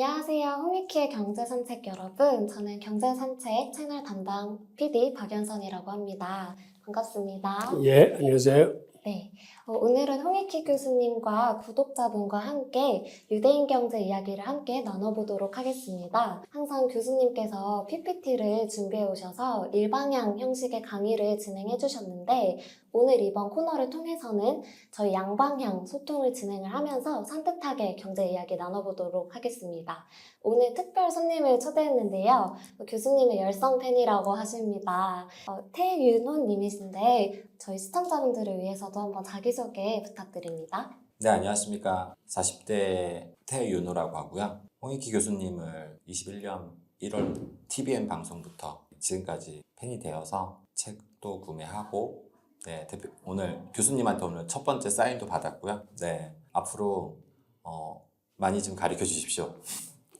안녕하세요. 홍익희의 경제산책 여러분. 저는 경제산책 채널 담당 PD 박연선이라고 합니다. 반갑습니다. 예, 안녕하세요. 네. 어, 오늘은 홍익희 교수님과 구독자분과 함께 유대인 경제 이야기를 함께 나눠보도록 하겠습니다. 항상 교수님께서 PPT를 준비해 오셔서 일방향 형식의 강의를 진행해 주셨는데 오늘 이번 코너를 통해서는 저희 양방향 소통을 진행을 하면서 산뜻하게 경제 이야기 나눠보도록 하겠습니다. 오늘 특별 손님을 초대했는데요. 어, 교수님의 열성 팬이라고 하십니다. 어, 태윤호 님이신데 저희 시청자분들을 위해서도 한번 자기소개 부탁드립니다. 네, 안녕하십니까. 40대 태윤우라고 하고요. 홍익희 교수님을 21년 1월 TVN 방송부터 지금까지 팬이 되어서 책도 구매하고, 네, 대표, 오늘 교수님한테 오늘 첫 번째 사인도 받았고요. 네, 앞으로, 어, 많이 좀 가르쳐 주십시오.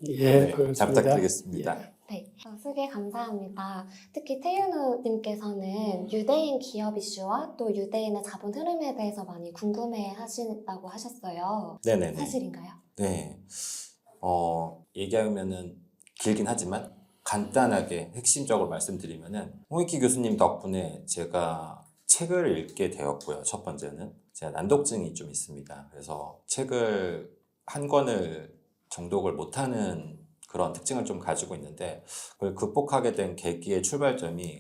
예, 네. 잘 부탁드리겠습니다. 예. 네, 어, 소개 감사합니다. 특히 태윤우님께서는 유대인 기업 이슈와 또 유대인의 자본 흐름에 대해서 많이 궁금해 하신다고 하셨어요. 네네네. 사실인가요? 네. 어, 얘기하면은 길긴 하지만 간단하게 핵심적으로 말씀드리면은 홍익희 교수님 덕분에 제가 책을 읽게 되었고요. 첫 번째는 제가 난독증이 좀 있습니다. 그래서 책을 한 권을 정독을 못하는 그런 특징을 좀 가지고 있는데 그걸 극복하게 된 계기의 출발점이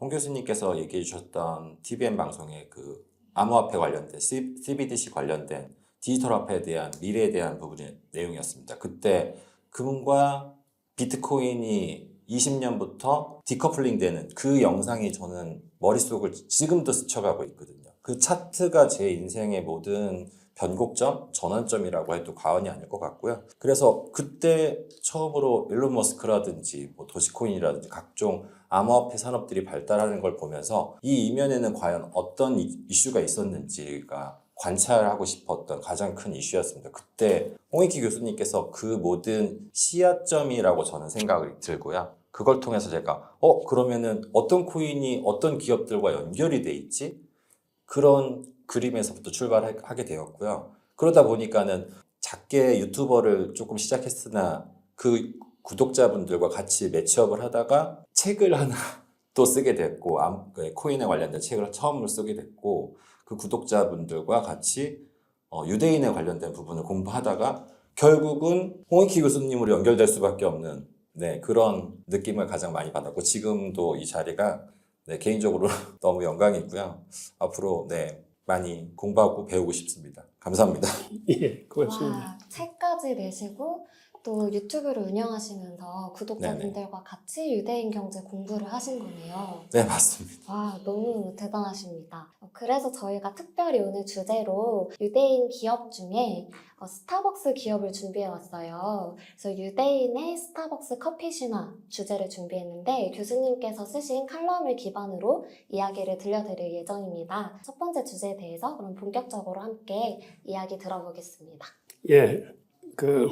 홍 교수님께서 얘기해 주셨던 TVN 방송의 그 암호화폐 관련된 CBDC 관련된 디지털 화폐에 대한 미래에 대한 부분의 내용이었습니다. 그때 금과 비트코인이 20년부터 디커플링 되는 그 영상이 저는 머릿속을 지금도 스쳐가고 있거든요. 그 차트가 제 인생의 모든 변곡점, 전환점이라고 해도 과언이 아닐 것 같고요. 그래서 그때 처음으로 일론 머스크라든지 뭐 도지코인이라든지 각종 암호화폐 산업들이 발달하는 걸 보면서 이 이면에는 과연 어떤 이- 이슈가 있었는지가 관찰하고 싶었던 가장 큰 이슈였습니다. 그때 홍익희 교수님께서 그 모든 시야점이라고 저는 생각이 들고요. 그걸 통해서 제가 어 그러면은 어떤 코인이 어떤 기업들과 연결이 돼 있지? 그런 그림에서부터 출발하게 되었고요. 그러다 보니까는 작게 유튜버를 조금 시작했으나 그 구독자분들과 같이 매치업을 하다가 책을 하나 또 쓰게 됐고 암- 그 코인에 관련된 책을 처음으로 쓰게 됐고 그 구독자분들과 같이 어, 유대인에 관련된 부분을 공부하다가 결국은 홍익희 교수님으로 연결될 수밖에 없는 네, 그런 느낌을 가장 많이 받았고 지금도 이 자리가 네, 개인적으로 너무 영광이고요. 앞으로 네, 많이 공부하고 배우고 싶습니다. 감사합니다. 예, 고맙습니다. 와, 책까지 내시고 또 유튜브를 운영하시면서 구독자분들과 같이 유대인 경제 공부를 하신 거네요. 네, 맞습니다. 와, 너무 대단하십니다. 어, 그래서 저희가 특별히 오늘 주제로 유대인 기업 중에 어, 스타벅스 기업을 준비해 왔어요. 그래서 유대인의 스타벅스 커피 신화 주제를 준비했는데 교수님께서 쓰신 칼럼을 기반으로 이야기를 들려드릴 예정입니다. 첫 번째 주제에 대해서 그럼 본격적으로 함께 이야기 들어보겠습니다. 예, 그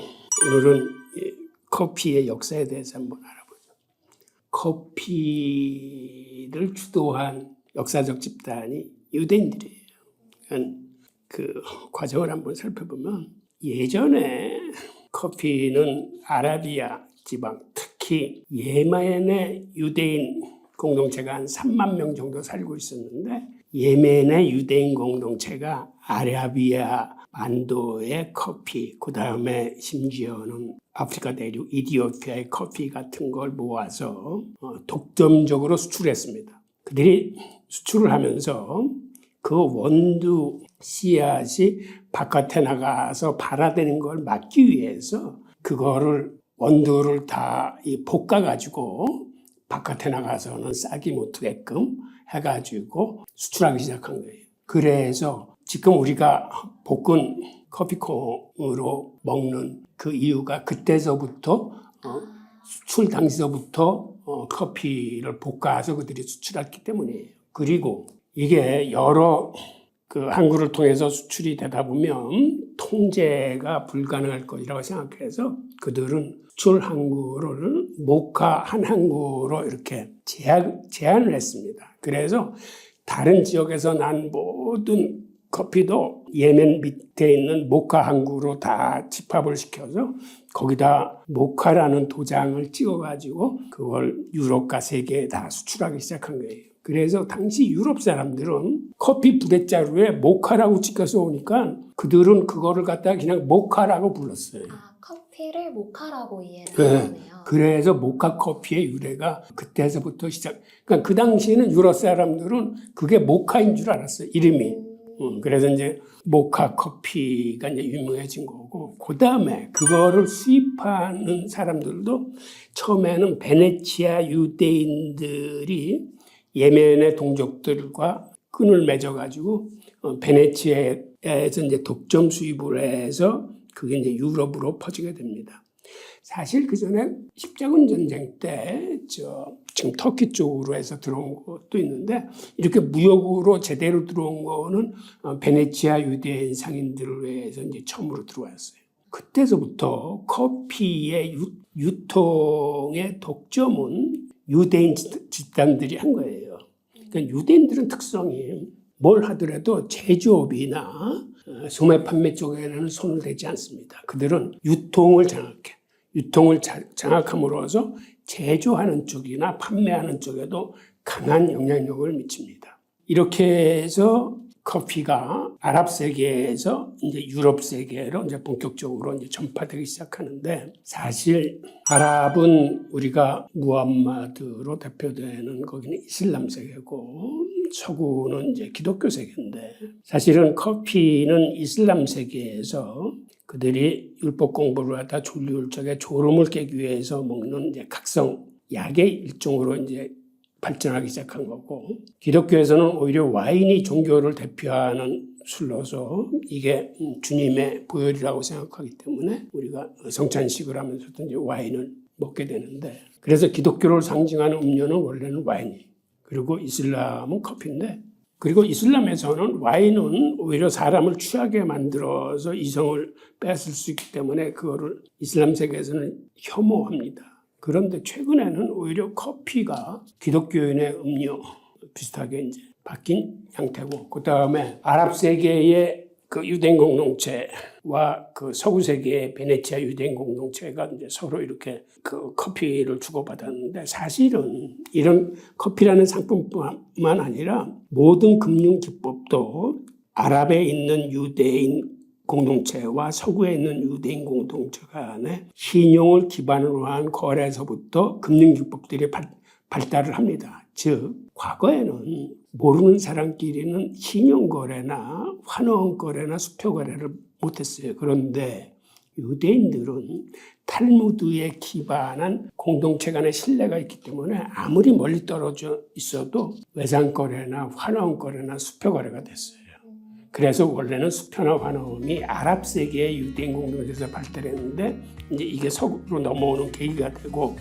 오늘은 이 커피의 역사에 대해서 한번 알아보죠. 커피를 주도한 역사적 집단이 유대인들이에요. 그러니까 그 과정을 한번 살펴보면 예전에 커피는 아라비아 지방, 특히 예멘의 유대인 공동체가 한 3만 명 정도 살고 있었는데 예멘의 유대인 공동체가 아라비아 만도의 커피, 그 다음에 심지어는 아프리카 대륙 이디오피아의 커피 같은 걸 모아서 어, 독점적으로 수출했습니다. 그들이 수출을 하면서 그 원두 씨앗이 바깥에 나가서 발화되는 걸 막기 위해서 그거를 원두를 다이 볶아가지고 바깥에 나가서는 싹이 못하게끔 해가지고 수출하기 시작한 거예요. 그래서 지금 우리가 볶은 커피콩으로 먹는 그 이유가 그때서부터 어, 수출 당시서부터 어, 커피를 볶아서 그들이 수출했기 때문이에요. 그리고 이게 여러 그 항구를 통해서 수출이 되다 보면 통제가 불가능할 것이라고 생각해서 그들은 수출 항구를 모카 한 항구로 이렇게 제한, 제한을 했습니다. 그래서 다른 지역에서 난 모든 커피도 예멘 밑에 있는 모카 항구로 다 집합을 시켜서 거기다 모카라는 도장을 찍어가지고 그걸 유럽과 세계에 다 수출하기 시작한 거예요. 그래서 당시 유럽 사람들은 커피 부대자루에 모카라고 찍혀서 오니까 그들은 그거를 갖다 그냥 모카라고 불렀어요. 아, 커피를 모카라고 이해를 네. 하네요. 그래서 모카 커피의 유래가 그때서부터 시작. 그러니까 그 당시에는 유럽 사람들은 그게 모카인 줄 알았어요. 이름이. 음, 그래서 이제 모카 커피가 이제 유명해진 거고, 그 다음에 그거를 수입하는 사람들도 처음에는 베네치아 유대인들이 예멘의 동족들과 끈을 맺어가지고 어, 베네치아에서 이제 독점 수입을 해서 그게 이제 유럽으로 퍼지게 됩니다. 사실 그 전에 십자군 전쟁 때, 저, 지금 터키 쪽으로 해서 들어온 것도 있는데, 이렇게 무역으로 제대로 들어온 거는 어, 베네치아 유대인 상인들을 위해서 이제 처음으로 들어왔어요. 그때서부터 커피의 유, 유통의 독점은 유대인 집- 집단들이 한 거예요. 그러니까 유대인들은 특성이 뭘 하더라도 제조업이나 어, 소매 판매 쪽에는 손을 대지 않습니다. 그들은 유통을 장악해. 유통을 자- 장악함으로써 제조하는 쪽이나 판매하는 쪽에도 강한 영향력을 미칩니다. 이렇게 해서 커피가 아랍 세계에서 이제 유럽 세계로 이제 본격적으로 이제 전파되기 시작하는데 사실 아랍은 우리가 무함마드로 대표되는 거기는 이슬람 세계고 서구는 이제 기독교 세계인데 사실은 커피는 이슬람 세계에서 그들이 율법 공부를 하다 졸리울 적에 졸음을 깨기 위해서 먹는 이제 각성 약의 일종으로 이제 발전하기 시작한 거고 기독교에서는 오히려 와인이 종교를 대표하는 술로서 이게 음, 주님의 보혈이라고 생각하기 때문에 우리가 성찬식을 하면서도 이제 와인을 먹게 되는데 그래서 기독교를 상징하는 음료는 원래는 와인이 그리고 이슬람은 커피인데 그리고 이슬람에서는 와인은 오히려 사람을 취하게 만들어서 이성을 뺏을 수 있기 때문에 그거를 이슬람 세계에서는 혐오합니다. 그런데 최근에는 오히려 커피가 기독교인의 음료 비슷하게 이제 바뀐 형태고 그 다음에 아랍 세계의 그 유대인 공동체와 그 서구 세계의 베네치아 유대인 공동체가 이제 서로 이렇게 그 커피를 주고받았는데 사실은 이런 커피라는 상품뿐만 아니라 모든 금융 기법도 아랍에 있는 유대인 공동체와 서구에 있는 유대인 공동체 간의 신용을 기반으로 한 거래에서부터 금융 기법들이 발, 발달을 합니다. 즉 과거에는 모르는 사람끼리는 신용 거래나 환원 거래나 수표 거래를 못했어요. 그런데 유대인들은 탈무드에 기반한 공동체 간의 신뢰가 있기 때문에 아무리 멀리 떨어져 있어도 외상 거래나 환원 거래나 수표 거래가 됐어요. 그래서 원래는 수표나 환원이 아랍 세계의 유대인 공동체에서 발달했는데 이제 이게 서구로 넘어오는 계기가 되고